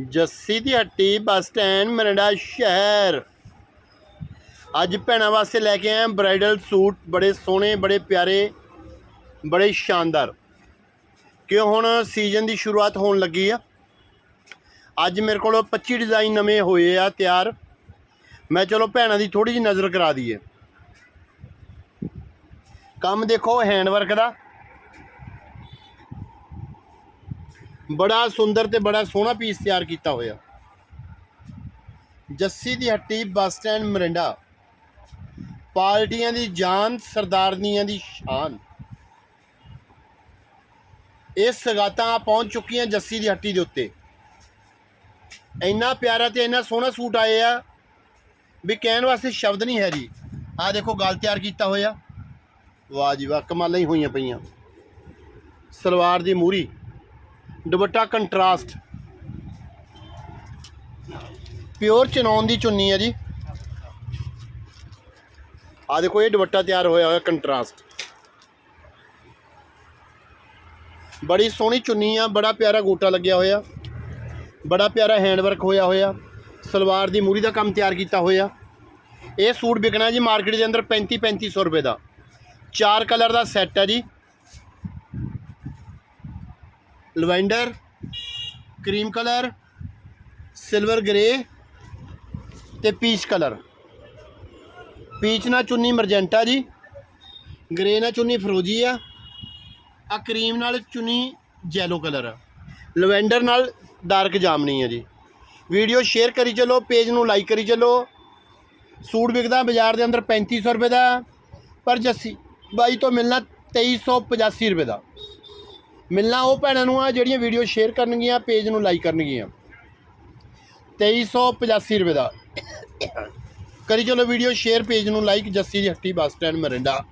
ਜੱਸੀ ਦੀ ਹੱਟੀ bus stand Mirinda ਸ਼ਹਿਰ। ਅੱਜ ਭੈਣਾਂ ਵਾਸਤੇ ਲੈ ਕੇ ਆਏ ਬ੍ਰਾਈਡਲ ਸੂਟ, ਬੜੇ ਸੋਹਣੇ, ਬੜੇ ਪਿਆਰੇ, ਬੜੇ ਸ਼ਾਨਦਾਰ। ਕਿ ਹੁਣ ਸੀਜ਼ਨ ਦੀ ਸ਼ੁਰੂਆਤ ਹੋਣ ਲੱਗੀ ਆ। ਅੱਜ ਮੇਰੇ ਕੋਲ 25 ਡਿਜ਼ਾਈਨ ਨਵੇਂ ਹੋਏ ਆ, ਤਿਆਰ। ਮੈਂ ਚਲੋ ਭੈਣਾਂ ਦੀ ਥੋੜੀ ਜਿਹੀ ਨਜ਼ਰ ਕਰਾ ਦਈਏ। ਕੰਮ ਦੇਖੋ ਹੈਂਡ ਵਰਕ ਦਾ। ਬੜਾ ਸੁੰਦਰ ਤੇ ਬੜਾ ਸੋਹਣਾ ਪੀਸ ਤਿਆਰ ਕੀਤਾ ਹੋਇਆ। ਜੱਸੀ ਦੀ ਹੱਟੀ, ਬੱਸ ਸਟੈਂਡ, ਮਰਿੰਡਾ। ਪਾਰਟੀਆਂ ਦੀ ਜਾਨ, ਸਰਦਾਰਨੀਆਂ ਦੀ ਸ਼ਾਨ। ਇਹ ਸਗਾਤਾਂ ਪਹੁੰਚ ਚੁੱਕੀਆਂ ਜੱਸੀ ਦੀ ਹੱਟੀ ਦੇ ਉੱਤੇ। ਇੰਨਾ ਪਿਆਰਾ ਤੇ ਇੰਨਾ ਸੋਹਣਾ ਸੂਟ ਆਏ ਆ ਵੀ ਕਹਿਣ ਵਾਸਤੇ ਸ਼ਬਦ ਨਹੀਂ ਹੈ ਜੀ। ਆਹ ਦੇਖੋ, ਗਲ ਤਿਆਰ ਕੀਤਾ ਹੋਇਆ। ਵਾਹ ਜੀ ਵਾਹ, ਕਮਾਲਾਂ ਹੀ ਹੋਈਆਂ ਪਈਆਂ। ਸਲਵਾਰ ਦੀ ਮੂਰੀ। ਦੁਪੱਟਾ ਕੰਟਰਾਸਟ। ਪਿਓਰ ਚਨੌਨ ਦੀ ਚੁੰਨੀ ਹੈ ਜੀ। ਆ ਦੇਖੋ, ਇਹ ਦੁਪੱਟਾ ਤਿਆਰ ਹੋਇਆ ਹੋਇਆ ਕੰਟਰਾਸਟ। ਬੜੀ ਸੋਹਣੀ ਚੁੰਨੀ ਆ, ਬੜਾ ਪਿਆਰਾ ਗੋਟਾ ਲੱਗਿਆ ਹੋਇਆ। ਬੜਾ ਪਿਆਰਾ ਹੈਂਡ ਵਰਕ ਹੋਇਆ ਹੋਇਆ। ਸਲਵਾਰ ਦੀ ਮੂਰੀ ਦਾ ਕੰਮ ਤਿਆਰ ਕੀਤਾ ਹੋਇਆ। ਇਹ ਸੂਟ ਵਿਕਣਾ ਜੀ ਮਾਰਕੀਟ ਦੇ ਅੰਦਰ 35 3500 ਰੁਪਏ ਦਾ। ਚਾਰ ਕਲਰ ਦਾ ਸੈੱਟ ਹੈ ਜੀ। Lavender, cream colour, silver grey ਤੇ ਪੀਚ ਕਲਰ। ਪੀਚ ਨਾਲ ਚੁੰਨੀ ਮਰਜੈਂਟਾ ਜੀ, ਗ੍ਰੇ ਨਾਲ ਚੁੰਨੀ ਫਰੋਜੀ ਆ ਆ ਕਰੀਮ ਨਾਲ ਚੁੰਨੀ ਜੈਲੋ ਕਲਰ ਆ। ਲਵੈਂਡਰ ਨਾਲ ਡਾਰਕ ਜਾਮਨੀ ਆ ਜੀ। ਵੀਡੀਓ ਸ਼ੇਅਰ ਕਰੀ ਚੱਲੋ, ਪੇਜ ਨੂੰ ਲਾਈਕ ਕਰੀ ਚੱਲੋ। ਸੂਟ ਵਿਕਦਾ ਬਾਜ਼ਾਰ ਦੇ ਅੰਦਰ 3500 ਰੁਪਏ ਦਾ, ਪਰ ਜੱਸੀ ਬਾਈ ਤੋਂ ਮਿਲਣਾ 2385 ਰੁਪਏ ਦਾ। ਮਿਲਣਾ ਉਹ ਭੈਣਾਂ ਨੂੰ ਆ ਜਿਹੜੀਆਂ ਵੀਡੀਓ ਸ਼ੇਅਰ ਕਰਨਗੀਆਂ ਪੇਜ ਨੂੰ ਲਾਈਕ ਕਰਨਗੀਆਂ। 2385 ਰੁਪਏ ਦਾ। ਕਰੀ ਚਲੋ ਵੀਡੀਓ ਸ਼ੇਅਰ ਪੇਜ ਨੂੰ ਲਾਈਕ ਜੱਸੀ ਦੀ ਹੱਟੀ ਬੱਸ ਸਟੈਂਡ ਮਰਿੰਡਾ।